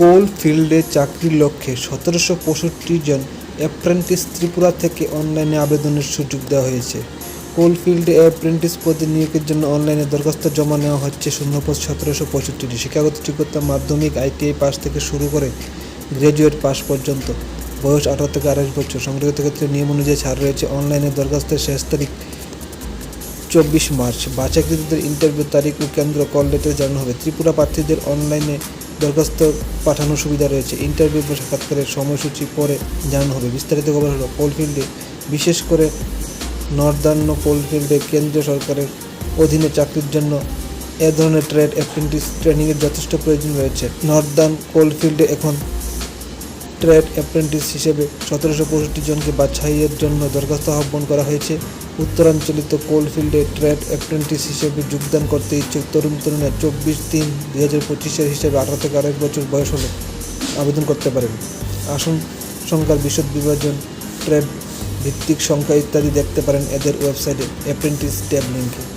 কোল ফিল্ডে চাকরির লক্ষ্যে সতেরোশো পঁয়ষট্টি জন অ্যাপ্রেন্টিস ত্রিপুরা থেকে অনলাইনে আবেদনের সুযোগ দেওয়া হয়েছে। কোল ফিল্ডে অ্যাপ্রেন্টিস পদে নিয়োগের জন্য অনলাইনে দরখাস্ত জমা নেওয়া হচ্ছে শূন্যপদ সতেরোশো পঁয়ষট্টিটি। শিক্ষাগত যোগ্যতা মাধ্যমিক আইটিআই পাস থেকে শুরু করে গ্র্যাজুয়েট পাস পর্যন্ত। বয়স আঠারো থেকে আঠাশ বছর। সংরক্ষিত ক্ষেত্রে নিয়ম অনুযায়ী ছাড় রয়েছে অনলাইনে দরখাস্তের শেষ তারিখ চব্বিশ মার্চ। বাছাইকৃতদের ইন্টারভিউ তারিখ ও কেন্দ্র কল লেটারে জানানো হবে। ত্রিপুরা প্রার্থীদের অনলাইনে দরখাস্ত পাঠানোর সুবিধা রয়েছে। ইন্টারভিউ বা সাক্ষাৎকারের সময়সূচি পরে জানানো হবে। বিস্তারিত খবর হলো, কোলফিল্ডে বিশেষ করে নর্দার্ন কোলফিল্ডে কেন্দ্রীয় সরকারের অধীনে চাকরির জন্য এ ধরনের ট্রেড অ্যাপ্রেন্টিস ট্রেনিংয়ের যথেষ্ট প্রয়োজন রয়েছে। নর্দার্ন কোলফিল্ডে এখন ট্রেড অ্যাপ্রেন্টিস হিসেবে সতেরোশো পঁয়ষট্টি জনকে বাছাইয়ের জন্য দরখাস্ত আহ্বান করা হয়েছে। উত্তরাঞ্চলিত কোলফিল্ডে ট্রেড অ্যাপ্রেন্টিস হিসেবে যোগদান করতে ইচ্ছুক তরুণ তরুণীরা চব্বিশ তিন দুই হাজার পঁচিশের হিসেবে আঠারো থেকে আড়াই বছর বয়স হলে আবেদন করতে পারেন। আসন সংখ্যার বিশদ বিভাজন, ট্রেড ভিত্তিক সংখ্যা ইত্যাদি দেখতে পারেন এদের ওয়েবসাইটে অ্যাপ্রেন্টিস ট্যাব লিঙ্কে